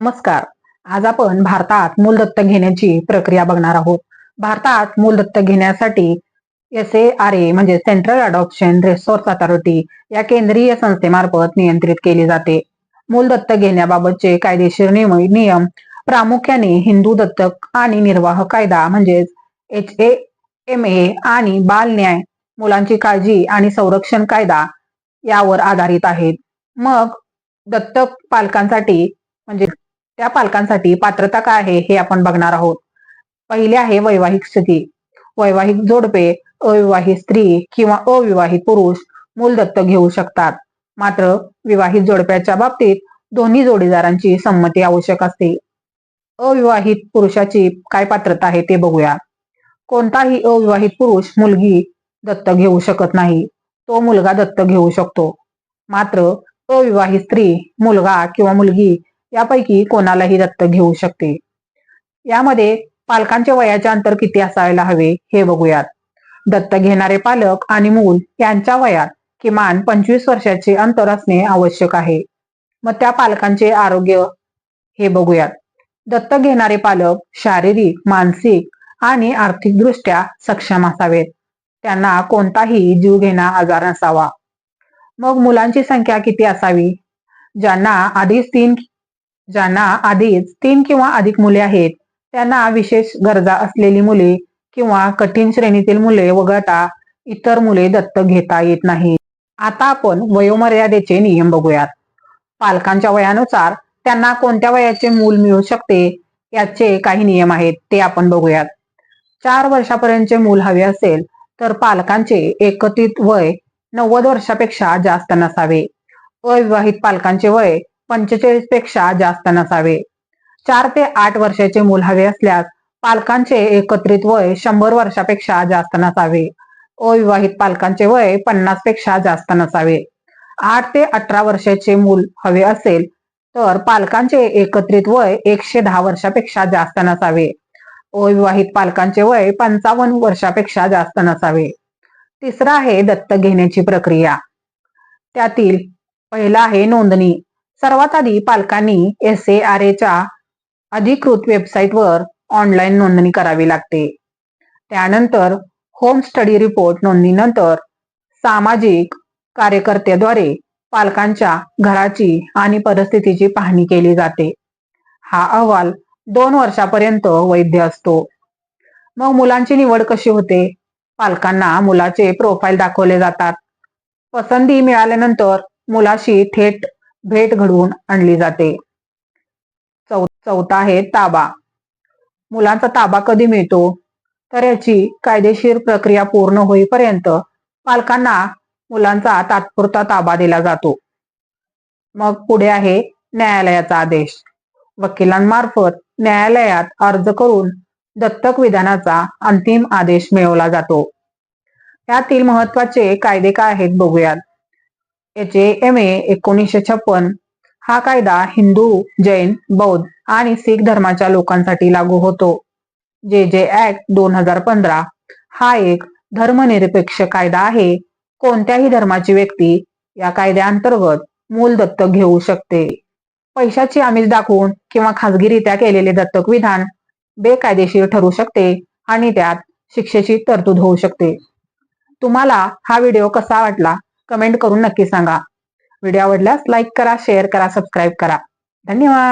नमस्कार. आज आपण भारतात मूल दत्तक घेण्याची प्रक्रिया बघणार आहोत. भारतात मूल दत्तक घेण्यासाठी एस ए आर ए म्हणजे सेंट्रल अडॉप्शन रिसोर्स अथॉरिटी या केंद्रीय संस्थेमार्फत नियंत्रित केली जाते. मूल दत्तक घेण्याबाबतचे कायदेशीर नियम नियम प्रामुख्याने हिंदू दत्तक आणि निर्वाह कायदा म्हणजेच एच ए एम ए आणि बाल न्याय मुलांची काळजी आणि संरक्षण कायदा यावर आधारित आहेत. मग दत्तक पालकांसाठी म्हणजे त्या पालकांसाठी पात्रता काय आहे हे आपण बघणार आहोत. पहिले आहे वैवाहिक स्थिती. वैवाहिक जोडपे अविवाहित स्त्री किंवा अविवाहित पुरुष मूल दत्तक घेऊ शकतात. मात्र विवाहित जोडप्याच्या बाबतीत दोन्ही जोडीदारांची संमती आवश्यक असते. अविवाहित पुरुषाची काय पात्रता आहे ते बघूया. कोणताही अविवाहित पुरुष मुलगी दत्तक घेऊ शकत नाही. तो मुलगा दत्तक घेऊ शकतो. मात्र अविवाहित स्त्री मुलगा किंवा मुलगी यापैकी कोणालाही दत्तक घेऊ शकते यामध्ये पालकांच्या वयाचे अंतर किती असायला हवे हे बघूयात. दत्तक घेणारे पालक आणि मूल यांच्या वयात किमान पंचवीस वर्षाचे अंतर असणे आवश्यक आहे. मग त्या पालकांचे आरोग्य हे बघूयात. दत्तक घेणारे पालक शारीरिक मानसिक आणि आर्थिकदृष्ट्या सक्षम असावेत. त्यांना कोणताही जीव घेणा आजार नसावा. मग मुलांची संख्या किती असावी? ज्यांना आधीच तीन ज्यांना आधीच तीन किंवा अधिक मुले आहेत त्यांना विशेष गरजा असलेली मुले किंवा कठीण श्रेणीतील मुले वगळता इतर मुले दत्तक घेता येत नाही. आता आपण वयोमर्यादेचे नियम बघूयात. पालकांच्या वयानुसार त्यांना कोणत्या वयाचे मूल मिळू शकते याचे काही नियम आहेत ते आपण बघूयात. चार वर्षापर्यंतचे मूल हवे असेल तर पालकांचे एकत्रित वय नव्वद वर्षापेक्षा जास्त नसावे. अविवाहित पालकांचे वय पंचेचाळीसपेक्षा जास्त नसावे. चार ते आठ वर्षाचे मूल हवे असल्यास पालकांचे एकत्रित वय शंभर वर्षापेक्षा जास्त नसावे. अविवाहित पालकांचे वय पन्नासपेक्षा जास्त नसावे. आठ ते अठरा वर्षाचे मूल हवे असेल तर पालकांचे एकत्रित वय एकशे दहा वर्षापेक्षा जास्त नसावे. अविवाहित पालकांचे वय पंचावन्न वर्षापेक्षा जास्त नसावे. तिसरा आहे दत्तक घेण्याची प्रक्रिया. त्यातील पहिला आहे नोंदणी. सर्वात आधी पालकांनी एस ए आर एच्या अधिकृत वेबसाईटवर ऑनलाईन नोंदणी करावी लागते. त्यानंतर होम स्टडी रिपोर्ट नोंदणीनंतर सामाजिक कार्यकर्त्याद्वारे पालकांच्या घराची आणि परिस्थितीची पाहणी केली जाते. हा अहवाल दोन वर्षापर्यंत वैध असतो. मग मुलांची निवड कशी होते? पालकांना मुलाचे प्रोफाईल दाखवले जातात. पसंती मिळाल्यानंतर मुलाशी थेट भेट घडवून आणली जाते. चौ चौथा आहे ताबा. मुलांचा ताबा कधी मिळतो? तर याची कायदेशीर प्रक्रिया पूर्ण होईपर्यंत पालकांना मुलांचा तात्पुरता ताबा दिला जातो. मग पुढे आहे न्यायालयाचा आदेश. वकिलांमार्फत न्यायालयात अर्ज करून दत्तक विधानाचा अंतिम आदेश मिळवला जातो. यातील महत्त्वाचे कायदे काय आहेत बघूयात. याचे एम ए एकोणीसशे छप्पन हा कायदा हिंदू जैन बौद्ध आणि सिख धर्माच्या लोकांसाठी लागू होतो. जे जे ऍक्ट दोन हजार पंधरा. हा एक धर्मनिरपेक्ष कायदा आहे. कोणत्याही धर्माची व्यक्ती या कायद्याअंतर्गत मूल दत्तक घेऊ शकते. पैशाची आमिष दाखवून किंवा खाजगीरित्या केलेले दत्तक विधान बेकायदेशीर ठरू शकते आणि त्यात शिक्षेची तरतूद होऊ शकते. तुम्हाला हा व्हिडिओ कसा वाटला? कमेंट करून नक्की सांगा. व्हिडिओ आवडल्यास लाईक करा शेअर करा सबस्क्राईब करा. धन्यवाद.